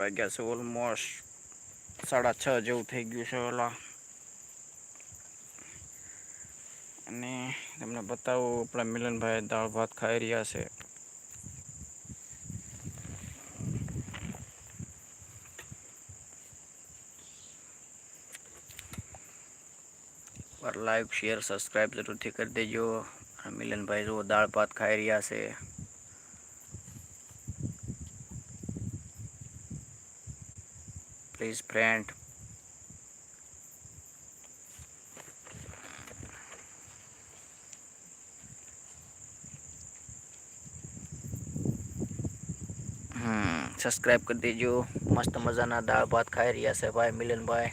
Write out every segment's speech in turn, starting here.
વાગ્યા છે ઓલમોસ્ટ સાડા છ જેવું થઈ ગયું છે ઓલા. અને તમને બતાવું, આપણા મિલનભાઈ દાળ ભાત ખાઈ રહ્યા છે. લાઈક શેર સબસ્ક્રાઈબ જરૂરથી કરી દેજો. મિલનભાઈ જો દાળ ભાત ખાઈ રહ્યા છે. પ્લીઝ ફ્રેન્ડ હમ સબસ્ક્રાઈબ કરી દેજો. મસ્ત મજાના દાળ ભાત ખાઈ રહ્યા છે ભાઈ, મિલનભાઈ.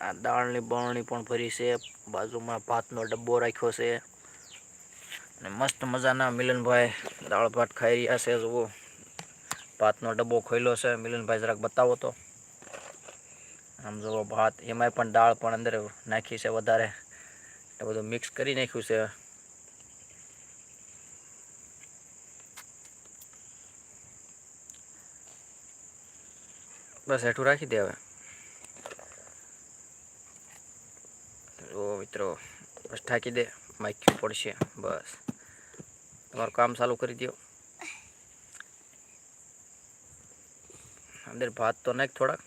આ દાળની બરણી પણ ભરી છે. બાજુમાં ભાતનો ડબ્બો રાખ્યો છે. અને મસ્ત મજાના મિલનભાઈ દાળ ભાત ખાઈ રહ્યા છે, જુઓ. ભાતનો ડબ્બો ખોલ્યો છે. મિલનભાઈ જરાક બતાવો તો. આમ જુઓ, ભાત, એમાંય પણ દાળ પણ અંદર નાખી છે વધારે. એ બધું મિક્સ કરી નાખ્યું છે. બસ હેઠું રાખી દે હવે. મિત્રો, બસ ઠાકી દે. માખ્યું પડશે. બસ. તમારું કામ ચાલુ કરી દો અંદર ભાત તો નાખ થોડાક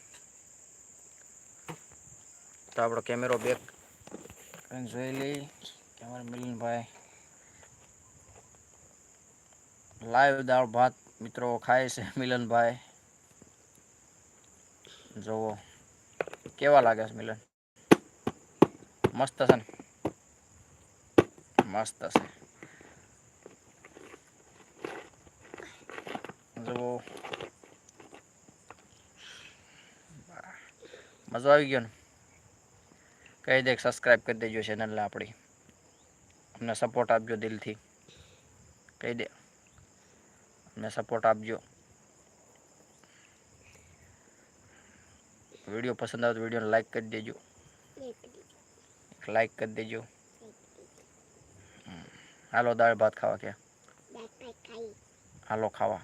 તો આપણો કેમેરો બેક કરીને જોઈ લઈ કે અમારા મિલનભાઈ લાઈવ દાળ ભાત મિત્રો ખાય છે મિલનભાઈ જોવો, કેવા લાગે છે મિલન? મસ્ત છે ને? મસ્ત છે. જુઓ મજો આવી ગયો ને કહી દે સબસ્ક્રાઈબ કરી દેજો ચેનલને આપણી અમને સપોર્ટ આપજો દિલથી કહી દે અમને સપોર્ટ આપજો વીડિયો પસંદ આવે તો વિડીયોને લાઈક કરી દેજો એક લાઈક કરી દેજો હમ. હાલો દાળ ભાત ખાવા કે હાલો ખાવા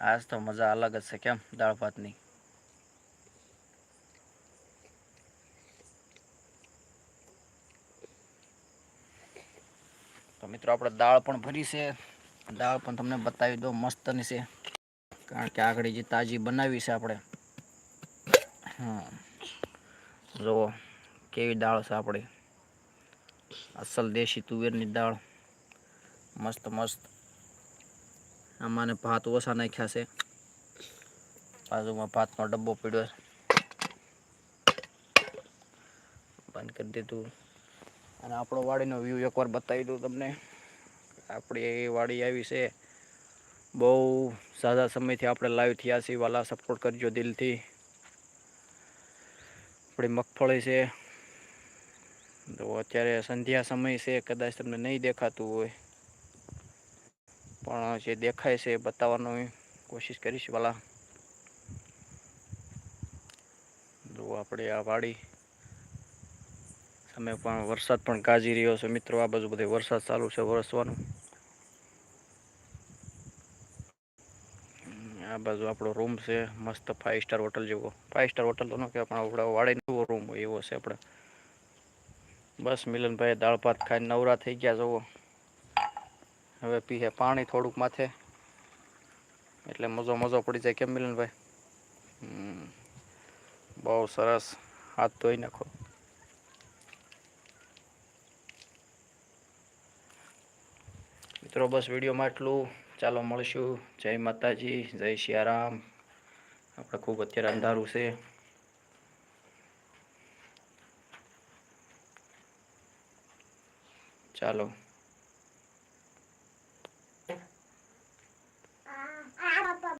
આજ તો મજા અલગ જ છે કેમ દાળ ભાતની? તો મિત્રો આપણે દાળ પણ ભરી છે. દાળ પણ તમને બતાવી દો મસ્તની છે. કારણ કે આગળ જે તાજી બનાવી છે આપણે. હા જુઓ કેવી દાળ છે આપણી. અસલ દેશી તુવેરની દાળ. મસ્ત મસ્ત. આમાં ભાત ઓછા નાખ્યા છે. બાજુમાં ભાતનો ડબ્બો પીડ્યો બંધ કરી દીધું. અને આપણો વાડીનો વ્યૂ એકવાર બતાવી દઉં તમને. આપણી વાડી આવી છે. બહુ સાદા સમયથી આપણે લાઈવ થયા છીએ. વાલા સપોર્ટ કરજો દિલથી. આપણી મગફળી છે. તો અત્યારે સંધ્યા સમય છે. કદાચ તમને નહીં દેખાતું હોય. પણ જે દેખાય છે એ બતાવવાનો કોશિશ કરીશ વાલા. જો આપણે આ વાડી સામે પણ વરસાદ પણ ગાજી રહ્યો છે મિત્રો. આ બાજુ બધે વરસાદ ચાલુ છે વરસવાનું. આ બાજુ આપણો રૂમ છે મસ્ત ફાઇવ સ્ટાર હોટલ જેવો. ફાઇવ સ્ટાર હોટલ તો ન કહેવાય, પણ આપણા વાડી નવો રૂમ હોય એવો છે આપણે બસ મિલનભાઈ દાળ ભાત ખાઈને નવરા થઈ ગયા, જુઓ. હવે પીએ પાણી થોડુંક માથે. એટલે મજો મજો પડી જાય. કેમ મિલનભાઈ. બહુ સરસ. હાથ ધોઈ નાખો. મિત્રો, બસ વિડીયોમાં એટલું ચાલો મળશું. જય માતાજી, જય સિયારામ આપણે ખૂબ અત્યારે અંધારું છે. ચાલો.